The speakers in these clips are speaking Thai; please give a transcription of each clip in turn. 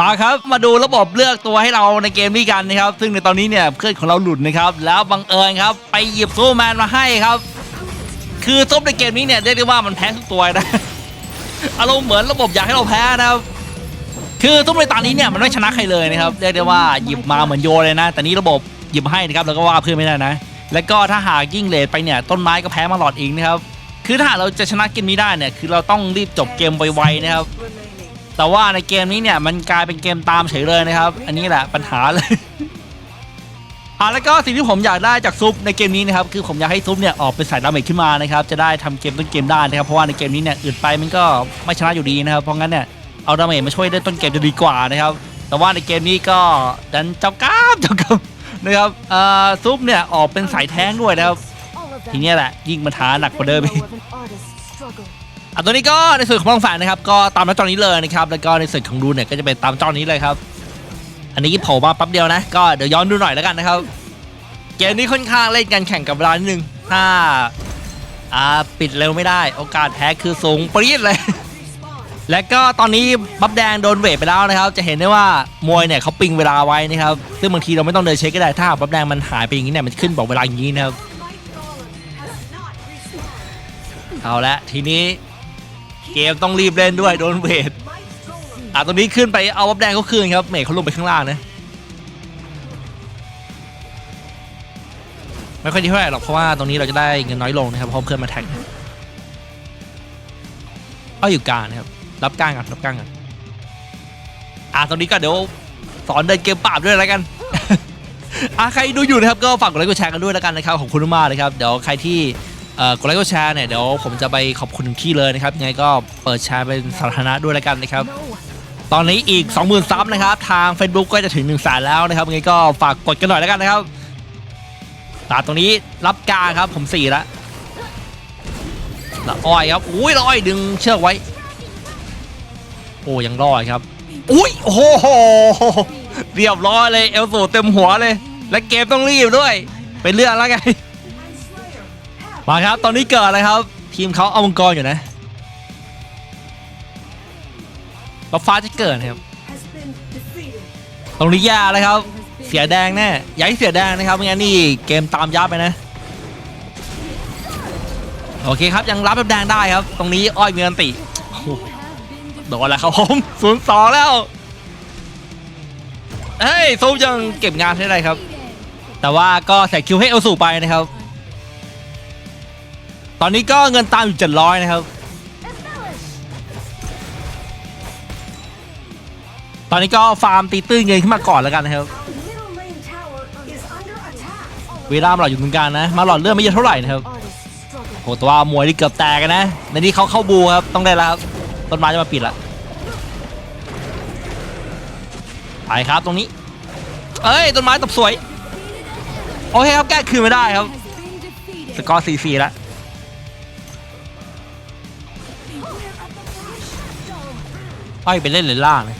มาครับมาดูระบบเลือกตัวให้เราในเกมนี้กันนะครับ ซึ่งในตอนนี้เนี่ยเพื่อนของเราหลุดนะครับ แล้วบังเอิญครับ ไปหยิบซูแมนมาให้ครับ คือซุปในเกมนี้เนี่ยเรียกได้ว่ามันแพ้ทุกตัวนะอารมณ์เหมือนระบบอยากให้เราแพ้นะครับคือซุปในตอนนี้เนี่ยมันไม่ชนะใครเลยนะครับเรียกได้ว่าหยิบมาเหมือนโยเลยนะ แต่นี้ระบบหยิบมาให้นะครับแล้วก็ว่าเพื่อนไม่ได้นะ แล้วก็ถ้าหากยิ่งเลทไปเนี่ยต้นไม้ก็แพ้มาหลอดอีกนะครับคือถ้าเราจะชนะเกมนี้ได้เนี่ยคือเราต้องรีบจบเกมไวๆนะครับ แต่ว่าในเกมนี้เนี่ยมันกลายเป็นเกมตามเฉยเลยนะครับ อันนี้แหละปัญหาเลยอ่าแล้วก็สิ่งที่ผมอยากได้จากซุปในเกมนี้นะครับคือผมอยากให้ซุปเนี่ยออกเป็นสายดาเมจขึ้นมานะครับจะได้ทำเกมต้นเกมได้นะครับเพราะว่าในเกมนี้เนี่ยอื่นไปมันก็ไม่ชนะอยู่ดีนะครับเพราะงั้นเนี่ยเอาดาเมจมาช่วยได้ต้นเกมจะดีกว่านะครับแต่ว่าในเกมนี้ก็ดันเจ้ากล้ามเจ้ากล้ามนะครับเอ่อซุปเนี่ยออกเป็นสายแท้งด้วยนะครับทีนี้แหละยิ่งปัญหาหนักกว่าเดิมอีก อะตัวนี้ก็ในส่วนของพลังแฝงนะครับ ก็ตามหน้าจอนี้เลยนะครับแล้วก็ในส่วนของดูเนี่ยก็จะเป็นตามจอนี้เลยครับ อันนี้โผล่มาแปั๊บเดียวนะ ก็เดี๋ยวย้อนดูหน่อยแล้วกันนะครับ เกมนี้ค่อนข้างเล่นกันแข่งกับเวลานิดนึงถ้าอ่าปิดเร็วไม่ได้ โอกาสแพ้คือสูงปรี๊ดเลย และก็ตอนนี้บัฟแดงโดนเวทไปแล้วนะครับ จะเห็นได้ว่ามวยเนี่ยเขาปิงเวลาไว้นะครับซึ่งบางทีเราไม่ต้องเดินเช็คก็ได้ถ้าบัฟแดงมันหายไปอย่างนี้เนี่ยมันขึ้นบอกเวลาอย่างนี้นะครับเอาละทีนี้ เกมต้องรีบเล่นด้วยโดนเวทอะตรงนี้ขึ้นไปเอาวับแดงเขาคืนครับเมฆเขาลงไปข้างล่างนะไม่ค่อยดีเท่าไหร่หรอกเพราะว่าตรงนี้เราจะได้เงินน้อยลงนะครับเพราะเพื่อนมาแท็กนะเอาอยู่กลางนะครับรับกลางกันรับกลางกันอะตรงนี้ก็เดี๋ยวสอนเดินเกมปราบด้วยแล้วกันอะใครดูอยู่นะครับก็ฝากกดไลค์กดแชร์กันด้วยแล้วกันนะครับขอบคุณมากเลยครับเดี๋ยวใครที่ กดไลค์กดแชร์เนี่ยเดี๋ยวผมจะไปขอบคุณที่เลยนะครับยังไงก็เปิดแชร์เป็นสาธารณะด้วยแล้วกันนะครับ ตอนนี้อีก 20,000ซับนะครับ ทาง Facebook ก็จะถึง1นึ่งแสนแล้วนะครับยังไงก็ฝากกดกันหน่อยแล้วกันนะครับตาตรงนี้รับกางครับผมสี่แล้วละอ้อยครับอุ้ยละอ้อยดึงเชือกไว้ โอ้ยังรอดครับอุ้ยโอ้โหเรียบร้อยเลยเอลสูเต็มหัวเลย และเกมต้องรีบด้วย เป็นเรื่องแล้วไง มาครับ ตอนนี้เกิดอะไรครับ ทีมเขาเอามังกรอยู่นะบัฟฟ้าจะเกิดครับ ตรงนี้ยาเลยครับ เสียแดงแน่อย่าให้เสียแดงนะครับไม่งั้นนี่เกมตามยับไปนะ โอเคครับยังรับแบบแดงได้ครับ ตรงนี้อ้อยมีอันติโดนแล้วครับผมศูนย์สองแล้ว เฮ้ยซูมยังเก็บงานให้ได้ครับ แต่ว่าก็ใส่คิวให้เอลสูไปนะครับ อนนี้ก็เงินตามอยู่700นะครับ ตอนนี้ก็ฟาร์มตีตื้นเงินขึ้นมาก่อนแล้วกันนะครับ เวลามาหลอดอยู่ตรงกลางนะ มาหลอดเลือดไม่เยอะเท่าไหร่นะครับโหแต่ว่ามวยที่เกือบแตกนนะ ในนี้เขาเข้าบูครับ ต้องได้แล้วครับ ต้นไม้จะมาปิดละไปครับตรงนี้ เอ้ยต้นไม้ตบสวย โอเคครับแก้คืนไม่ได้ครับ สกอร์4-4แล้ว อ้อยไปเล่นเลนล่างนะ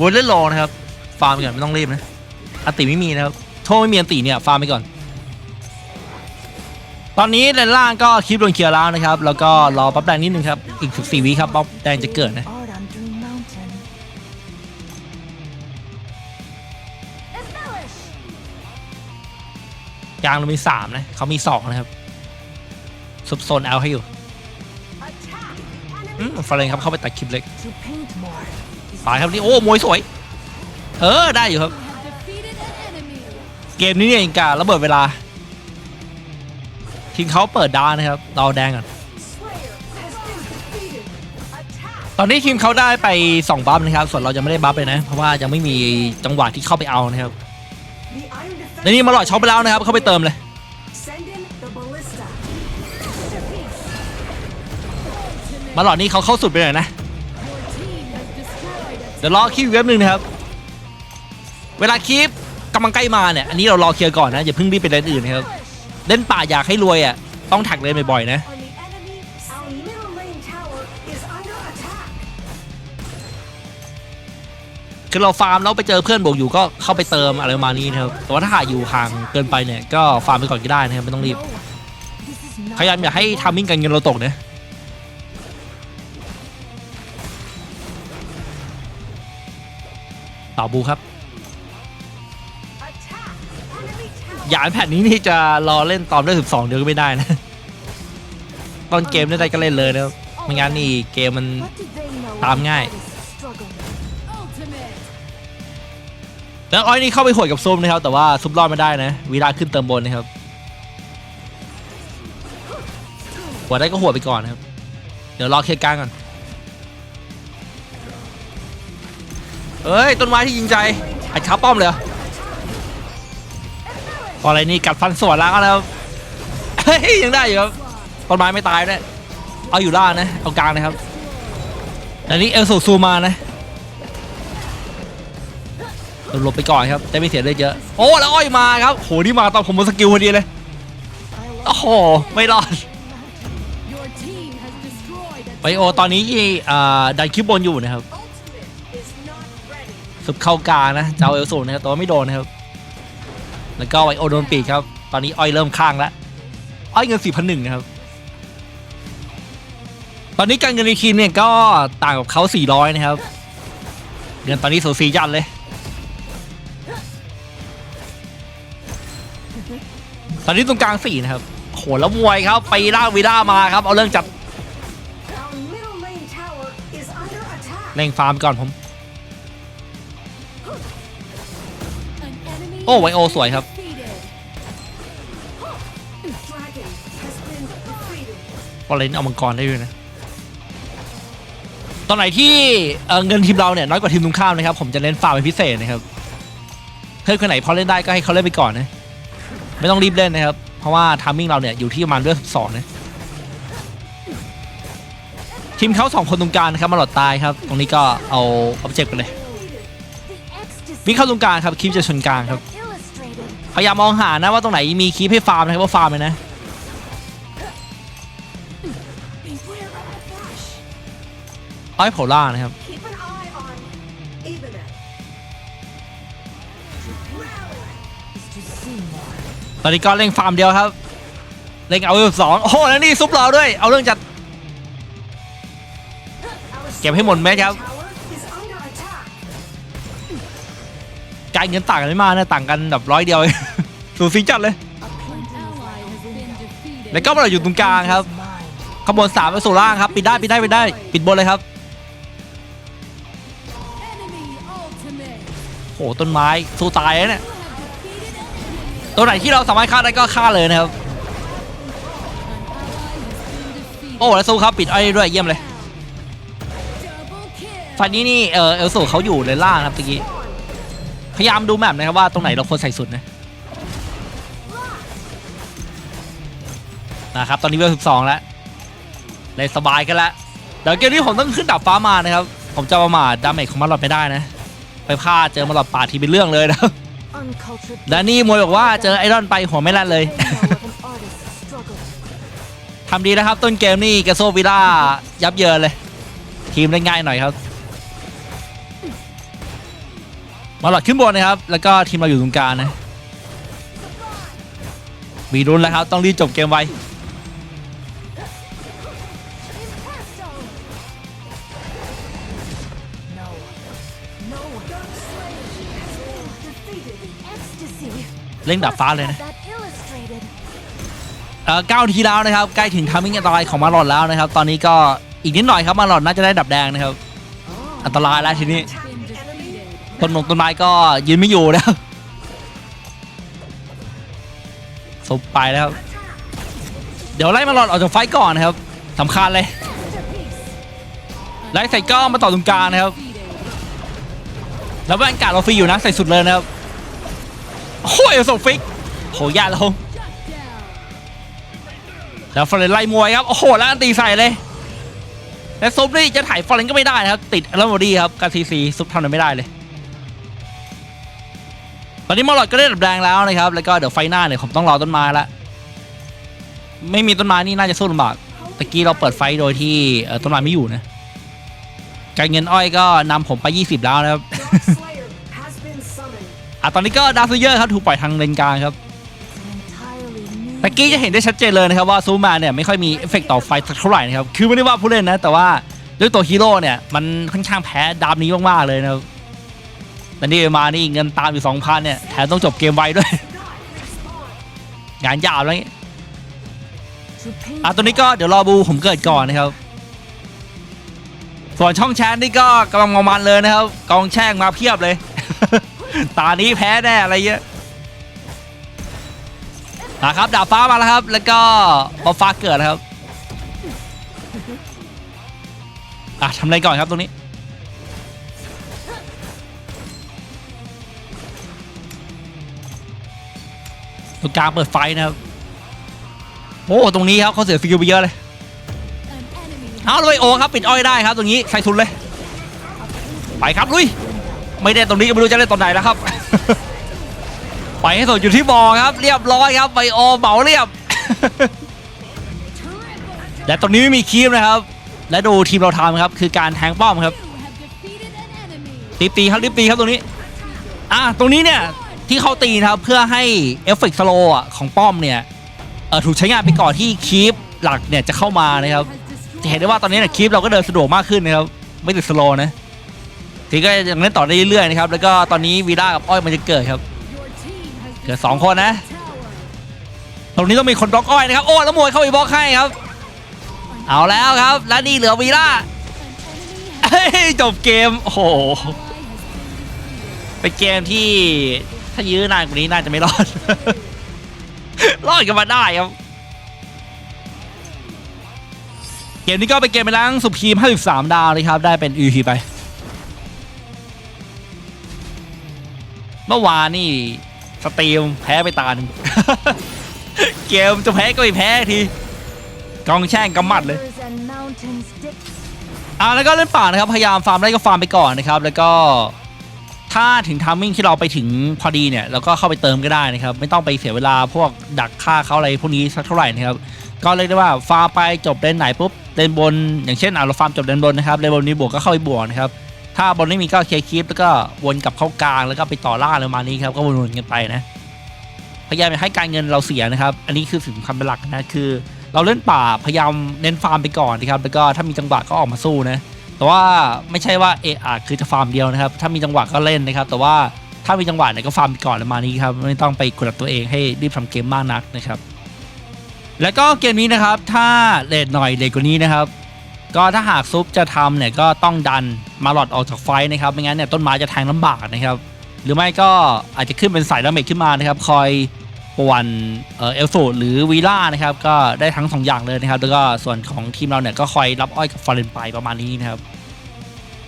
วนเล่นโลนะครับ ฟาร์มไปก่อนไม่ต้องรีบนะอติไม่มีนะครับโทษไม่มีอันติเนี่ยฟาร์มไปก่อน ตอนนี้เลนล่างก็คลิปโดนเคลียร์แล้วนะครับ แล้วก็รอปั๊บแดงนิดนึงครับ อีก 14 วิครับปั๊บแดงจะเกิดนะกลางเรามี 3 นะเขามี 2 นะครับซุปโซนเอาให้อยู่ ฟาเรนครับเข้าไปตัดคลิปเล็กไปครับนี่โอ้มวยสวย เออได้อยู่ครับ เกมนี้เนี่ยเองการระเบิดเวลาทีมเขาเปิดดาวนะครับเราแดงก่อนตอนนี้ทีมเขาได้ไป 2 บัฟนะครับ ส่วนเรายังไม่ได้บัฟเลยนะ เพราะว่ายังไม่มีจังหวะที่เข้าไปเอานะครับในนี้มาหลอดช็อปไปแล้วนะครับ เข้าไปเติมเลย มาหลอดนี้เขาเข้าสุดไปหน่อยนะ เดี๋ยวรอคิวเว็บหนึ่งนะครับ เวลาคลิปกำลังใกล้มาเนี่ย อันนี้เรารอเคลียร์ก่อนนะอย่าเพิ่งรีบไปเล่นอื่นนะครับ เล่นป่าอยากให้รวยอะต้องแท็กเล่นบ่อยๆนะ คือเราฟาร์มแล้วไปเจอเพื่อนบวกอยู่ก็เข้าไปเติมอะไรประมาณนี้นะครับ แต่ว่าถ้าหาอยู่ห่างเกินไปเนี่ยก็ฟาร์มไปก่อนก็ได้นะครับไม่ต้องรีบพยายามอย่าให้ทามมิ่งการเงินเราตกนะ ต่อบูครับ Attack! Enemy tower! อย่าแผ่นนี้นี่จะรอเล่นตอนได้12 เดือนก็ไม่ได้นะ ตอนเกมเล่นได้ก็เล่นเลยนะครับไม่งั้นนี่เกมมัน What do they know ตามง่าย about this struggle? Ultimate! แล้วอ้อยนี่เข้าไปหวดกับซุมนะครับ แต่ว่าซุมรอดไม่ได้นะวีราขึ้นเติมบนนะครับหัวได้ก็หัวดไปก่อนนะครับ เดี๋ยวรอเคลียร์กลางก่อน เอ้ย ต้นไม้ที่ยิงใจไอ้ขาป้อมเลยเหรอพออะไรนี่กัดฟันสวนล้างแล้วเฮ้ยยังได้อยู่ครับต้นไม้ไม่ตายด้วยเอาอยู่ล่างนะเอากลางนะครับอันนี้เอลสูซูมานะหลบไปก่อนครับได้ไม่เสียเลยเยอะโอ้แล้วอ้อยมาครับโหนี่มาตอนผมหมดสกิลพอดีเลยโอ้โหไม่รอด Your team has destroyed a ไบโอตอนนี้อ่าดันคลิปบนอยู่นะครับ สุดเข้ากลางนะเจ้าเอลสูนะครับแต่ว่าไม่โดนนะครับ แล้วก็ไบโอโดนปีกครับ ตอนนี้อ้อยเริ่มข้างแล้ว อ้อยเงินสี่พันหนึ่งนะครับ ตอนนี้การเงินในทีมเนี่ยก็ต่างกับเขาสี่ร้อยนะครับ เงินตอนนี้สูสีจัดเลย ตอนนี้ตรงกลางสี่นะครับโหแล้วมวยครับ ไปล่างวีด้ามาครับ เอาเรื่องจัด Our middle lane tower is under attack. เร่งฟาร์มก่อนผม โอ้ไวโอสวยครับ defeated. Dragon has been defeated. พอเลนเอามังกรได้ด้วยนะ ตอนไหนที่เเงินทีมเราเนี่ยน้อยกว่าทีมตรงข้ามนะครับ ผมจะเน้นฟาร์มเป็นพิเศษนะครับ เพื่อนคนไหนพอเล่นได้ก็ให้เขาเล่นไปก่อนนะ ไม่ต้องรีบเล่นนะครับ เพราะว่าทามมิ่งเราเนี่ยอยู่ที่ประมาณเรื่องสองนะ ทีมเขาสองคนตรงกลางนะครับมาหลอดตายครับ ตรงนี้ก็เอาเอาไปเจ็บกันเลยวิ่งเข้าตรงกลางครับคีปจะชนกลางครับ พยายามมองหานะว่าตรงไหนมีคีปให้ฟาร์มนะครับว่าฟาร์มเลยนะ Beware of the flash. เอาให้โผล่ล่านะครับตอนนี้ก็เล่งฟาร์มเดียวครับ เล่งเอาเวลสองโอ้โหแล้วนี่ซุปเราด้วย เอาเรื่องจัด เก็บให้หมดแม็กครับารเงินต่างกันไม่มากนะต่างกันแบบร้อยเดียวเองสูสีจัดเลย แล้วก็มาอยู่ตรงกลางครับขบวนสามไปสู่ล่างครับปิดได้ปิดได้ปิดได้ ปิดบนเลยครับโอ้โหต้นไม้สู้ตายเลยเนี่ยตัวไหนที่เราสามารถฆ่าได้ก็ฆ่าเลยนะครับโอ้แล้วสู้ครับปิดไอ้ด้วยเยี่ยมเลย Double kill. ไฟล์นี้นี่เออเอลสูเขาอยู่ในล่างครับตะกี้ พยายามดูแมปนะครับว่าตรงไหนเราควรใส่สุดนะนะครับตอนนี้เวลสิบสองแล้วเลยสบายกันแล้วเดี๋ยวเกมนี้ผมต้องขึ้นดับฟ้ามานะครับ ผมจะประมาทดาเมจของมาหลอดไม่ได้นะ ไปพลาดเจอมาหลอดป่าดทีเป็นเรื่องเลยนะครับ Uncultured และนี่มวยบอกว่าเจอไอรอนไปหัวไม่แล่นเลย they know of an artist's struggle. ทำดีนะครับต้นเกมนี่กระโซวิล่ายับเยินเลย ทีมเล่นง่ายหน่อยครับ มาหลอดขึ้นบนนะครับ แล้วก็ทีมเราอยู่ตรงกลางนะ มีรุนแล้วครับ ต้องรีบจบเกมไวเล่นดับฟ้าเลยนะเอ่อเก้าทีแล้วนะครับ ใกล้ถึงทามิ่งอันตรายของมาหลอดแล้วนะครับ ตอนนี้ก็อีกนิดหน่อยครับมาหลอดน่าจะได้ดับแดงนะครับ อันตรายแล้วทีนี้ ต้นมงต้นไม้ก็ยืนไม่อยู่นะครับสุบไปแล้ว เดี๋ยวไล่มาหลอดออกจากไฟก่อนนะครับสำคัญเลยไล่ใส่ก้อมาต่อตรงกลางนะครับ แล้วแว่นกาดเราฟรีอยู่นะใส่สุดเลยนะครับโอ้ยส่งฟิกโหยากแล้วแล้วฟอร์เรนไล่มวยครับ โอ้โห แล้วอันตีใส่เลย และซุปนี่จะถ่ายฟอร์เรนก็ไม่ได้นะครับ ติดอลมดี้ครับการซีซีซุปทำอะไรไม่ได้เลย อนนี้มอลลอดก็ได้ดับแดงแล้วนะครับ แล้วก็เดี๋ยวไฟหน้าเนี่ยผมต้องรอต้นไม้ละ ไม่มีต้นไม้นี่น่าจะสู้ลำบาก ตะกี้เราเปิดไฟโดยที่ต้นไม้ไม่อยู่นะ การเงินอ้อยก็นำผมไป 20 แล้วนะครับ อะตอนนี้ก็ดาร์ซเยอร์ครับถูกปล่อยทางเลนกลางครับตะกี้จะเห็นได้ชัดเจนเลยนะครับว่าซูมาเนี่ยไม่ค่อยมีเอฟเฟกต์ต่อไฟสักเท่าไหร่นะครับ คือไม่ได้ว่าผู้เล่นนะ แต่ว่าด้วยตัวฮีโร่เนี่ยมันค่อนข้างแพ้ดาบนี้มากๆเลยนะครับ แต่นี่มานี่เงินตามอยู่สองพันเนี่ยแถมต้องจบเกมไวด้วย งานยาวแล้วงี้ To paint อะตัวนี้ก็เดี๋ยวรอบูผมเกิดก่อนนะครับ ส่วนช่องแชทนี่ก็กำลังมันเลยนะครับ กองแช่งมาเพียบเลย ตานี้แพ้แน่อะไรเงี้ยนะครับดาบฟ้ามาแล้วครับ แล้วก็บอลฟ้าเกิดนะครับอะทำอะไรก่อนครับตรงนี้ ตรงกลางเปิดไฟนะครับโอ้ตรงนี้ครับเขาเสียสกิลไปเยอะเลยเอาเลยโอครับปิดอ้อยได้ครับตรงนี้ใส่ทุนเลย ไปครับลุยไม่ได้ตรงนี้ก็ไม่รู้จะเล่นตอนไหนแล้วครับ ไปให้สุดอยู่ที่บอครับ เรียบร้อยครับไบโอเหมาเรียบ และตรงนี้ไม่มีคีมนะครับ และดูทีมเราทำครับ คือการแทงป้อมครับตีตีครับรีบตีครับตรงนี้ อะตรงนี้เนี่ย ที่เขาตีนะครับเพื่อให้เอฟเฟกต์สโลว์อะของป้อมเนี่ยถูกใช้งานไปก่อนที่คีปหลักเนี่ยจะเข้ามานะครับจะเห็นได้ว่าตอนนี้เนี่ยคลิปเราก็เดินสะดวกมากขึ้นนะครับไม่ติดสโลนะทีก็ยังเล่นต่อได้เรื่อยๆนะครับแล้วก็ตอนนี้วีด้ากับอ้อยมันจะเกิดครับ เกิดสองคนนะตรงนี้ต้องมีคนบล็อกอ้อยนะครับโอ้แล้วมวยเข้าไปบล็อกให้ครับ เอาแล้วครับ และนี่เหลือวีด้าจบเกมโอ้โหเป็นเกมที่ ถ้ายื้อนานกว่านี้น่าจะไม่รอด รอดกันมาได้ครับ เกมนี้ก็เป็นเกมไปล้างสุพีม53 ดาวเลยครับ ได้เป็น EP ไป เมื่อวานนี่สตรีมแพ้ไปตาหนึ่งเกมจะแพ้ก็ไม่แพ้ที กองแช่งกำมัดเลยอ่าแล้วก็เล่นป่านะครับ พยายามฟาร์มได้ก็ฟาร์มไปก่อนนะครับ แล้วก็ ถ้าถึงทามมิ่งที่เราไปถึงพอดีเนี่ยเราก็เข้าไปเติมก็ได้นะครับ ไม่ต้องไปเสียเวลาพวกดักฆ่าเขาอะไรพวกนี้สักเท่าไหร่นะครับ ก็เรียกได้ว่าฟาร์ไปจบเลนไหนปุ๊บเลนบน อย่างเช่นอะเราฟาร์มจบเลนบนนะครับเลนบนนี้บวกก็เข้าไปบวกนะครับถ้าบนไม่มีก็เคลียร์คลิปแล้วก็วนกลับเข้ากลางแล้วก็ไปต่อล่างอะไรมานี้ครับก็วนๆกันไปนะพยายามอย่ให้การเงินเราเสียนะครับ อันนี้คือสิ่งสำคัญเป็นหลักนะคือ เราเล่นป่าพยายามเน้นฟาร์มไปก่อนนะครับแล้วก็ถ้ามีจังหวะก็ออกมาสู้นะ แต่ว่าไม่ใช่ว่าเออะคือจะฟาร์มเดียวนะครับ ถ้ามีจังหวะก็เล่นนะครับ แต่ว่าถ้ามีจังหวะเนี่ยก็ฟาร์มไปก่อนประมาณนี้ครับไม่ต้องไปกดดันตัวเองให้รีบทำเกมมากนักนะครับ แล้วก็เกมนี้นะครับถ้าเลทหน่อยเลทกว่านี้นะครับ ก็ถ้าหากซุปจะทำเนี่ยก็ต้องดันมาหลอดออกจากไฟนะครับไม่งั้นเนี่ยต้นไม้จะแทงลำบากนะครับ หรือไม่ก็อาจจะขึ้นเป็นสายดาเมจขึ้นมานะครับ คอย วันเอลสูหรือวีล่านะครับก็ได้ทั้งสองอย่างเลยนะครับ แล้วก็ส่วนของทีมเราเนี่ยก็คอยรับอ้อยกับฟอร์เรนไปประมาณนี้นะครับ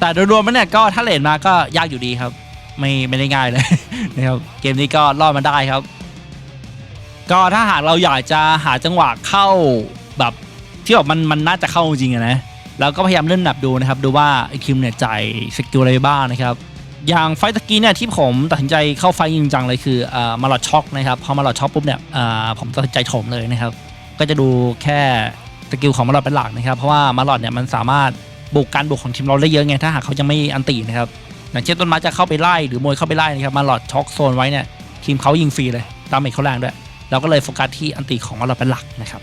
แต่โดยรวมแล้วเนี่ยก็ถ้าเลนมาก็ยากอยู่ดีครับ ไม่ไม่ได้ง่ายเลยนะครับเกมนี้ก็รอดมาได้ครับ ก็ถ้าหากเราอยากจะหาจังหวะเข้าแบบที่แบบมันมันน่าจะเข้าจริงๆอะนะเราก็พยายามเล่นแบบดูนะครับ ดูว่าไอคิมเนี่ยจ่ายสกิลอะไรบ้างนะครับ อย่างไฟตะกี้เนี่ยที่ผมตัดสินใจเข้าไฟจริงจังเลยคืออ่อมาลอดช็อกนะครับพอมาลอดช็อกปุ๊บเนี่ยอ่อผมตัดสินใจโถมเลยนะครับ ก็จะดูแค่สกิลของมาลอดเป็นหลักนะครับ เพราะว่ามาลอดเนี่ยมันสามารถบุกการบุกของทีมเราได้เยอะไงถ้าหากเขาจะไม่อันตีนะครับอย่างเช่นต้นไม้จะเข้าไปไล่หรือมวยเข้าไปไล่นะครับมาลอดช็อกโซนไว้เนี่ยทีมเขายิงฟรีเลยดาเมจเขาแรงด้วยเราก็เลยโฟกัสที่อันตีของมาลอดเป็นหลักนะครับ